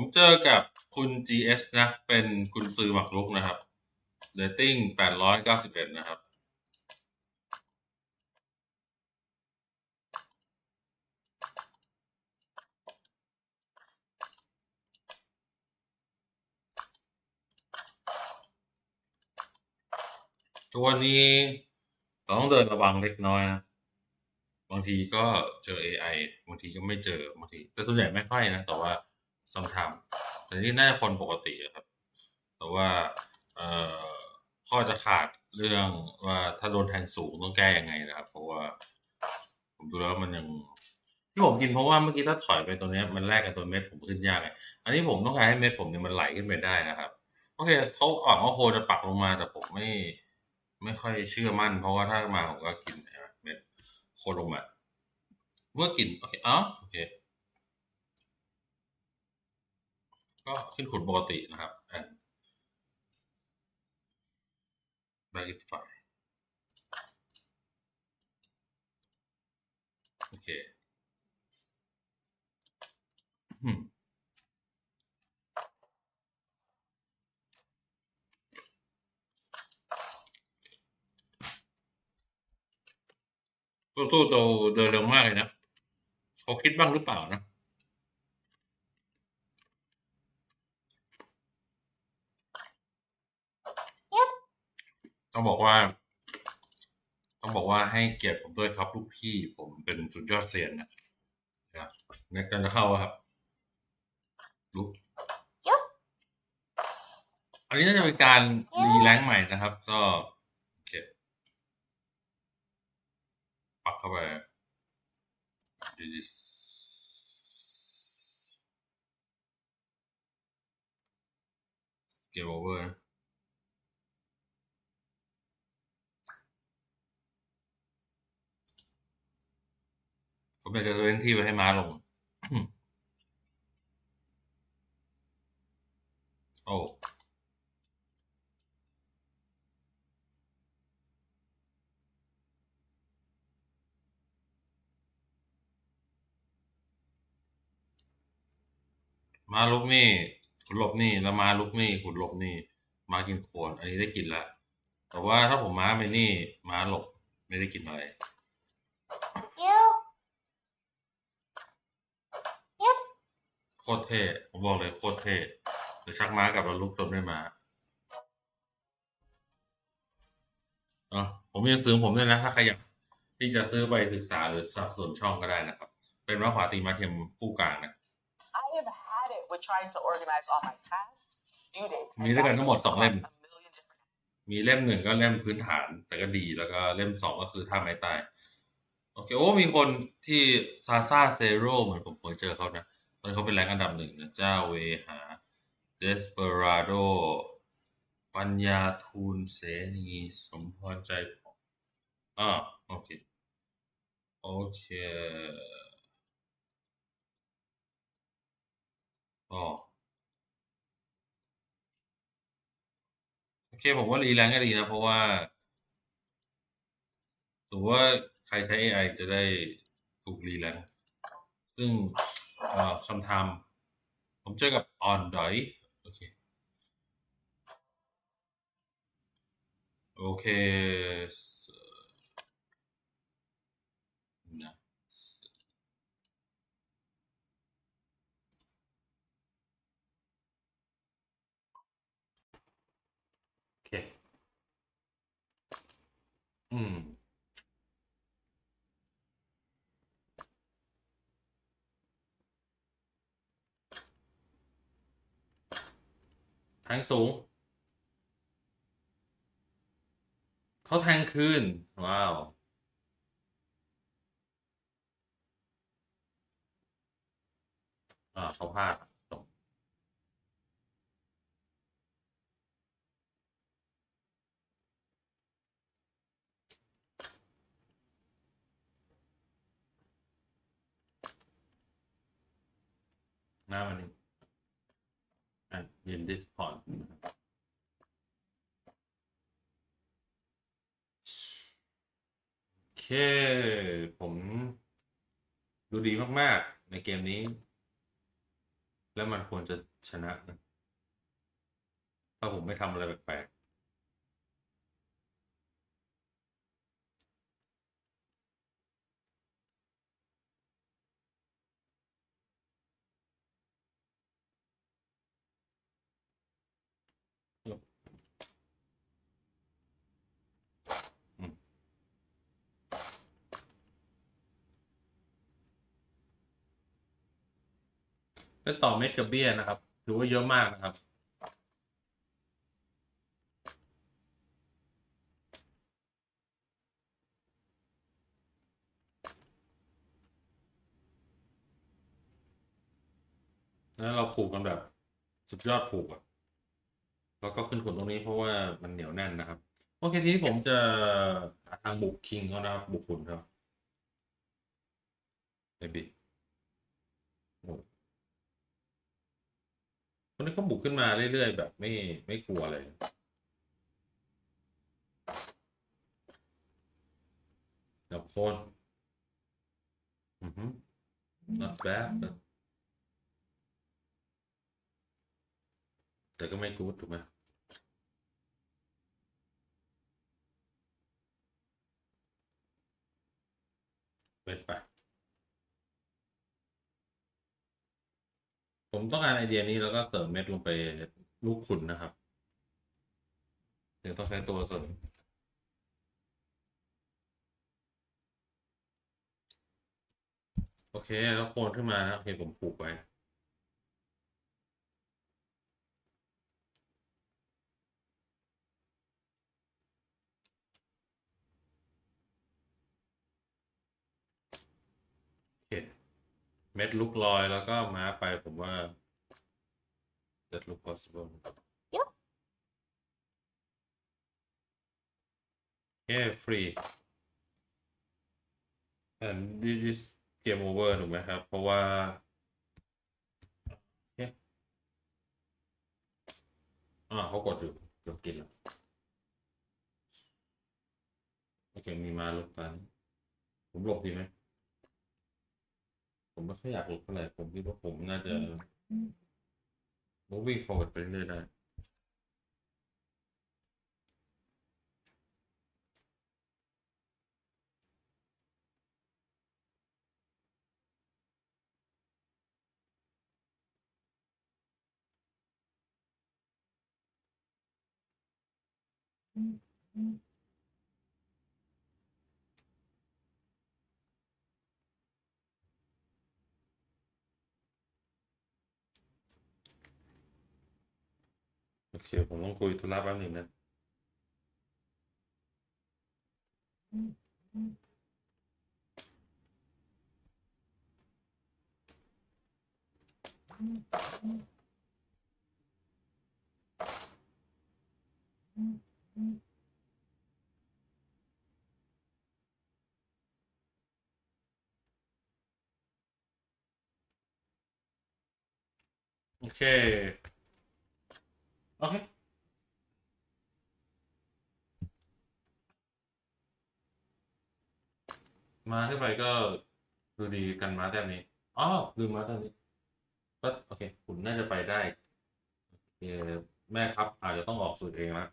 ผมเจอกับคุณ GS นะ เป็นกุนซือหมักลุกนะครับเรตติ้ง891นะครับ ตัวนี้เราต้องเดินระวังเล็กน้อยนะบางทีก็เจอ AI บางทีก็ไม่เจอบางที แต่ส่วนใหญ่ไม่ค่อยนะ แต่ว่า sometimes แต่นี่น่าจะคนปกติครับ แต่ว่าเอ่อข้อจะขาดเรื่องว่าถ้าโดนแทงสูงต้องแก้ยังไงนะครับ เพราะว่า ผมดูแล้วมันยัง ที่ผมกินเพราะว่าเมื่อกี้ถ้าถอยไปตัวนี้มันแลกกับตัวเม็ดผมขึ้นยากไงอันนี้ผมต้องการให้เม็ดผมเนี่ยมันไหลขึ้นไปได้นะครับโอเคเขาหวังว่าโคจะปักลงมาแต่ผมไม่ ไม่ค่อยเชื่อมั่น เพราะว่าถ้ามาผมก็กินเมเม็ดโคลงมาเมื่อกินโอเคอ๋อโอเค ก็ขึ้นขุนปกตินะครับอัน verify โอเคอืมตู้ตู้โตเดินเร็วมากเลยนะ เขาคิดบ้างหรือเปล่านะ ต้องบอกว่า ต้องบอกว่าให้เกียรติผมด้วยครับลูกพี่ ผมเป็นสุดยอดเซียนนะนะในการจะเข้าอะครับลุกอันนี้น่าจะเป็นการรีแรงค์ใหม่นะครับ ก็โอเคปักเข้าไป This เกมโอเวอร์ ผมอยากจะเว้นที่ไว้ให้ม้าลง โอ้ม้าลุกนี่ขุนหลบนี่แล้วม้าลุกนี่ขุนหลบนี่ มากินโคนอันนี้ได้กินล้วแต่ว่าถ้าผมม้าไปนี่ม้าหลบไม่ได้กินอะไร โคตรเท่ผมบอกเลยโคตรเท่เดี๋ยวชักม้ากลับมาลุกจนไม่มาเนาะผมมีหนังสือของผมด้วยนะ ถ้าใครอยากที่จะซื้อไปศึกษาหรือสนับสนุนช่องก็ได้นะครับ เป็นม้าขวาตีม้าเทียมคู่กลางนะ I have had it with trying to organize all my tasks, due dates, มีด้วยกันทั้งหมดสองเล่ม across a million different มีเล่มหนึ่งก็เล่มพื้นฐานแต่ก็ดีแล้วก็เล่มสองก็คือท่าไม้ตาย โอเค โอ้ มีคนที่ซาซาเซโร่เหมือนผมเคยเจอเขานะ ตอนนนเขาเป็นแรงอันดับหนึ่งนะเจ้าเวหาเดสเปอราโด ปัญญาทูลเสนีสมพรใจผ่องอ่าโอเค โอเคอ๋อโอเคผมว่ารีแรงก็ดีนะ เพราะว่าถือว่าใครใช้ AI จะได้ถูกรีแรงซึ่ง เอ่อ sometime ผมเจอกับ on ดอยโอเคโอเคสนะโอเคอืม แทงสูง เขาแทงคืน ว้าว อ่าเขาพลาดจบหน้ามันนี้ อะยินดิสพอนโอเค ผมดูดีมาก ๆ ในเกมนี้ แล้วมันควรจะชนะนะถ้าผมไม่ทำอะไรแปลกๆ เป็นต่อเม็ดกับเบี้ยนะครับ ถือว่าเยอะมากนะครับ แล้วเราผูกกันแบบสุดยอดผูกอะแล้วก็ขึ้นขนตรงนี้เพราะว่ามันเหนียวแน่นนะครับ โอเคทีนี้ผมจะหาทางบุกคิงเขานะครับบุกขุนเขาเอบิโอ้ คนนี้เขาบุกขึ้นมาเรื่อย ๆ แบบไม่ไม่กลัวเลยกับโคน อือฮึ not bad แต่ก็ไม่กูดถูกไหมเป็นไป ผมต้องการไอเดียนี้แล้วก็เสริมเม็ดลงไปลูกขุนนะครับ เดี๋ยวต้องใช้ตัวเสริมโอเคแล้วโคนขึ้นมานะโอเคผมผูกไว้ เม็ดลุกลอยแล้วก็ม้าไปผมว่า that look possible Yep. yeah free and this is game over ถูกไหมครับ เพราะว่าโอเคอ่าเขากดอยู่เกือบกินแล้วโอเคมีมาลุกตอนนี้ผมหลบดีไหม ผมไม่ค่อยอยากหลบเท่าไหร่ผมคิดว่าผมน่าจะ moving forward ไปเรื่อยๆได้โอ เคผมต้องคุยธุระแป๊บหนึงนะโอเค โอเคมาขึ้นไปก็ดูดีกันมาแต้มนี้อ๋อลืมมาแต้มนี้ก็โอเคคุณน่าจะไปได้โอเคแม่ครับอาจจะต้องออกสูตรเองละ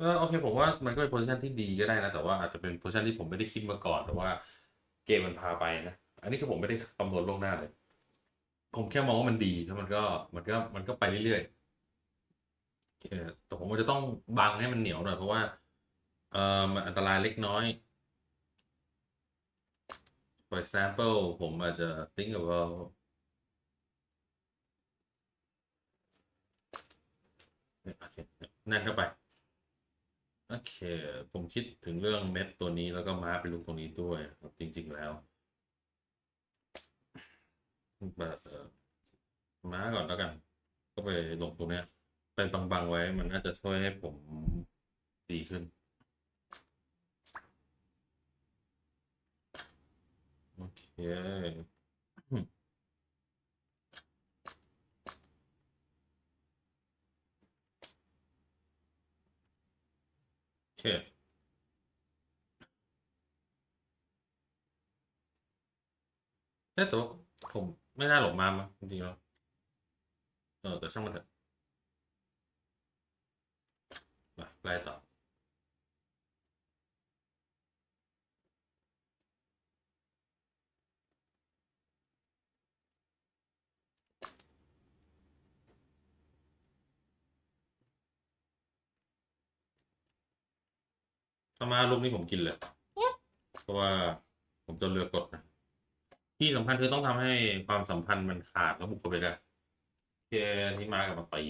ก็โอเคผมว่ามันก็เป็นโพซิชันที่ดีก็ได้นะ แต่ว่าอาจจะเป็นโพซิชันที่ผมไม่ได้คิดมาก่อนแต่ว่าเกมมันพาไปนะ อันนี้คือผมไม่ได้คำนวณล่วงหน้าเลย ผมแค่มองว่ามันดีแล้วมันก็มันก็มันก็ไปเรื่อยๆ แต่ผมว่าจะต้องบังให้มันเหนียวหน่อยเพราะว่า เอ่อมันอันตรายเล็กน้อย for example ผมอาจจะ think about โอเคนั่นเข้าไป โอเค ผมคิดถึงเรื่องเม็ดตัวนี้แล้วก็ม้าเป็นลูกตรงนี้ด้วยครับจริง ๆ แล้วแบบม้าก่อนแล้วกัน ก็ไปลงตรงเนี้ย ไปบังๆไว้ มันน่าจะช่วยให้ผมดีขึ้นโอเคโอเคเอ๊ะแต่ว่าผมไม่น่าหลบมามั้งจริงๆแล้วอแต่ช่างมันเถอะมา ไล่ต่อ ถ้ามาลูกนี้ผมกินเลย เพราะว่าผมจะเลือกกดนะ ที่สำคัญคือต้องทำให้ความสัมพันธ์มันขาดแล้วบุกเข้าไปได้โอเคอันนี้มากับมาตี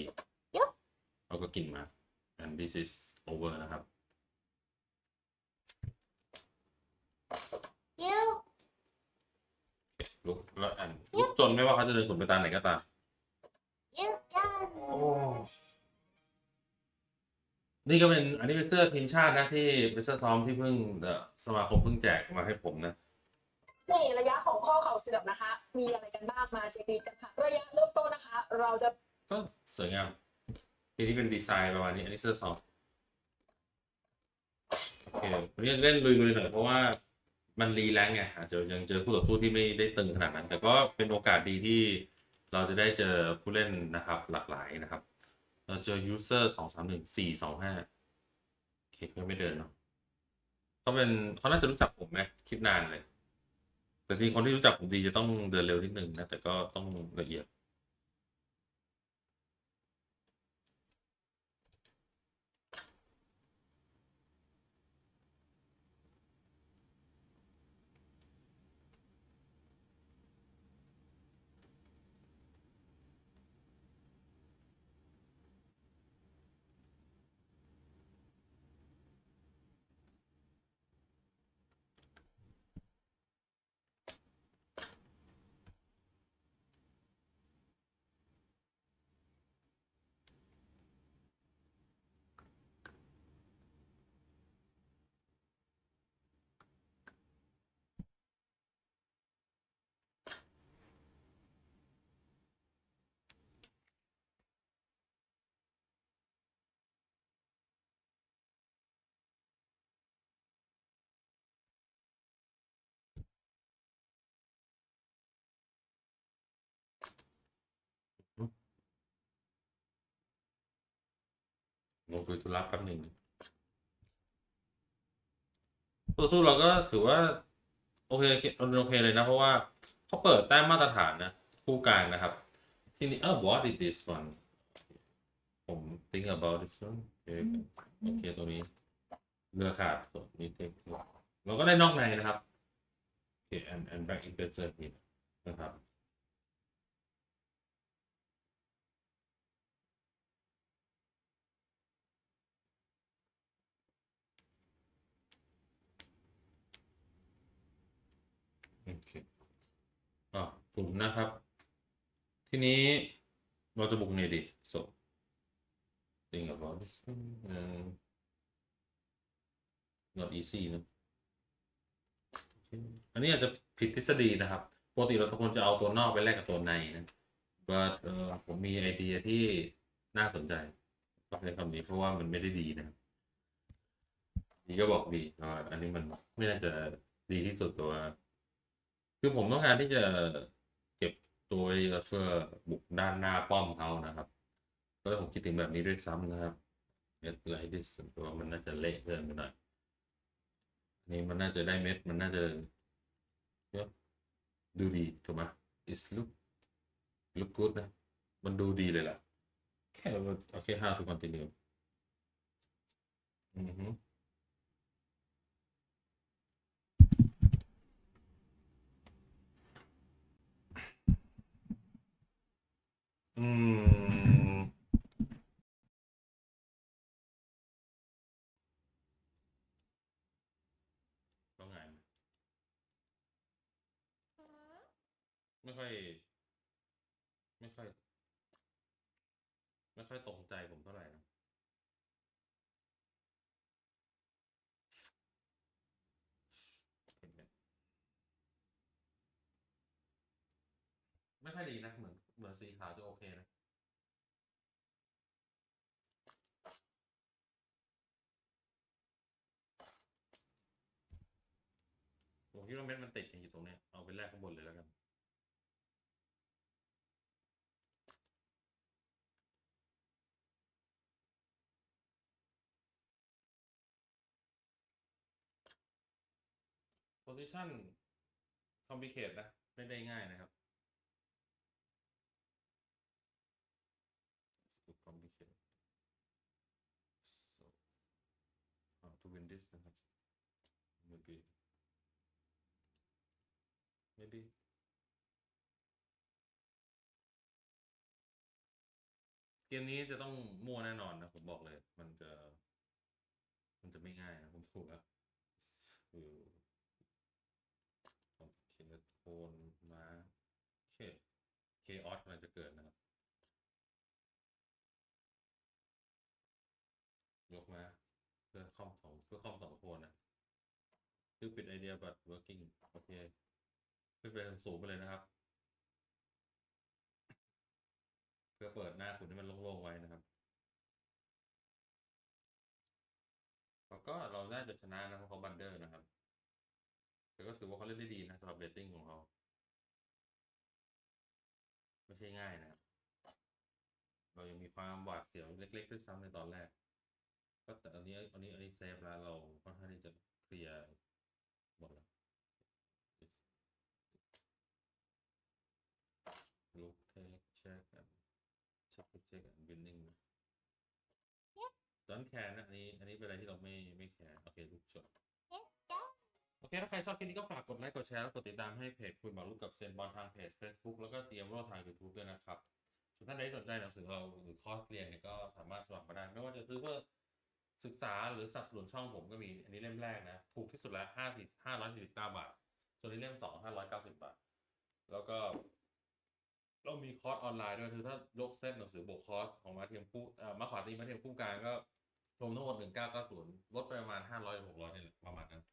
เราก็กินมา and this is over นะครับ You ลุกแล้วอันลุกจนไม่ว่าเขาจะเดินขุนไปตามไหนก็ตาม you done นี่ก็เป็นอันนี้เป็นเสื้อทีมชาตินะที่เป็นเสื้อซ้อมที่เพิ่งเอ่อสมาคมเพิ่งแจกมาให้ผมนะในระยะของข้อเข่าเสื่อมนะคะ มีอะไรกันบ้างมาเช็คดีกันค่ะ ระยะเริ่มต้นนะคะ เราจะก็สวยงาม ทีนี้เป็นดีไซน์ประมาณนี้ อันนี้เสื้อซอมโอเควันนี้เล่นลุยๆหน่อยเพราะว่ามันรีแลงซ์ไงอาจจะยังเจอคู่ต่อสู้ที่ไม่ได้ตึงขนาดนั้น แต่ก็เป็นโอกาสดีที่เราจะได้เจอผู้เล่นนะครับ หลากหลายนะครับ เราเจอ user สองสามหนึ่งสี่สองห้าโอเคก็ไม่เดินเนาะเขาเป็นเขาน่าจะรู้จักผมไหมคิดนานเลย แต่จริงคนที่รู้จักผมดีจะต้องเดินเร็วนิดนึงนะ แต่ก็ต้องละเอียด ลงคุยธุระแป๊บหนึ่งตัวสู้เราก็ถือว่า โอเคมันโอเคเลยนะ เพราะว่าเขาเปิดแต้มมาตรฐานนะคู่กลางนะครับ ทีนี้เออ what is this one ผม think about this one โอเคตัวนี้เรือขาดส่วนนี้เทคเราก็ได้นอกในนะครับ โอเค and and back in the journey นะครับ โอเคอะกลุ่มนะครับ ทีนี้เราจะบุกไงดี so think about this one uh, not easy นะอันนี้อาจจะผิดทฤษฎีนะครับปกติเราทุกคนจะเอาตัวนอกไปแลกกับตัวในนะ but เออผมมีไอเดียที่น่าสนใจต้องใช้คำนี้เพราะว่ามันไม่ได้ดีนะครับดีก็บอกดีอ่าอันนี้มันไม่น่าจะดีที่สุดแต่ว่า คือผมต้องการที่จะเก็บตัวเพื่อบุกด้านหน้าป้อมเขานะครับก็ผมคิดถึงแบบนี้ด้วยซ้ำนะครับเม็ดไลท์ดิสตัวมันน่าจะเละเกินไปหน่อยอันนี้มันน่าจะได้เม็ดมันน่าจะเยอะดูดีถูกไหม is look look good นะ มันดูดีเลยล่ะ แค่โอเค how to continue อือฮึ อืม ต้องไงนะ ไม่ค่อย ไม่ค่อย ไม่ค่อยตรงใจผมเท่าไหร่นะไม่ค่อยดีนะ เหมือนเหมือนสีขาวจะโอเคนะผมคิดว่าเม็ดมันติดอยู่ตรงเนี้ยเอาไปแลกข้างบนเลยแล้วกัน composition complicate นะไม่ได้ง่ายนะครับ It's too complicated so how to win this นะครับ maybe maybe เกมนี้จะต้องมั่วแน่นอนนะ ผมบอกเลย มันจะ มันจะไม่ง่ายนะ ผมถูกแล้วคือคอมเขีย นโทนมาเคเคออสมันจะเกิดนะครับ ยกมาเพื่อคอมสองเพื่อคอมสองโคนนะคือปิดไอเดียบัต working โอเคขึ้นไปสูงไปเลยนะครับ เพื่อเปิดหน้าคุณให้มันโล่งๆไว้นะครับแล้วก็เราน่าจะชนะนะเพราะเขาบันเดอร์นะครับ แต่ก็ถือว่าเขาเล่นได้ดีนะสำหรับเรตติ้งของเขา ไม่ใช่ง่ายนะครับเรายังมีความหวาดเสียวเล็กๆด้วยซ้ำในตอนแรก ก็แต่อันนี้อันนี้อันนี้เซฟแล้วเราค่อนข้างที่จะเคลียร์หมดแล้ว look take check and check check and winning ดอนแคร์นะอันนี้อันนี้เป็นอะไรที่เราไม่ไม่แคร์โอเคลูกจบ เค ถ้าใครชอบคลิปนี้ก็ฝากกดไลค์ กดแชร์แล้วกดติดตามให้เพจคุณหมอลูกกับเซนบอลทางเพจ Facebook แล้วก็เตรียมโลทาง YouTube ด้วยนะครับส่วนท่านใดสนใจหนังสือเราหรือคอร์สเรียนเนี่ยก็สามารถสมัครมาได้ ไม่ว่าจะซื้อเพื่อศึกษาหรือสับสนุนช่องผมก็มี อันนี้เล่มแรกนะ ถูกที่สุดล้วห้าสิบห้าร้อยสี่สิบเก้าบาท ส่วนนี้เล่มสองห้าร้อยเก้าสิบบาท แล้วก็ เรามีคอร์สออนไลน์ด้วย คือถ้ายกเซตหนังสือบวกคอร์สของมาเทียมผู้เอ่มาขวาตีมาเทียมผู้กลางก็รวมทั้งหมดหนึ่งเก้าเก้าศูนย์ลดไปประมาณห้าร้อยหกร้อยนี่แหละประมาณนั้น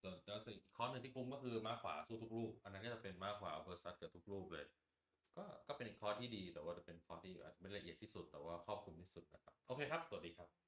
แต่แล้วอีกคอร์สหนึ่งที่คุ้มก็คือม้าขวาสู้ทุกลูก อันนั้นก็จะเป็นม้าขวาเบอร์ซัดกับทุกลูกเลย ก็ก็เป็นอีกคอร์สที่ดีแต่ว่าจะเป็นคอร์สที่อาจจะไม่ละเอียดที่สุดแต่ว่าครอบคลุมที่สุดนะครับ โอเคครับ สวัสดีครับ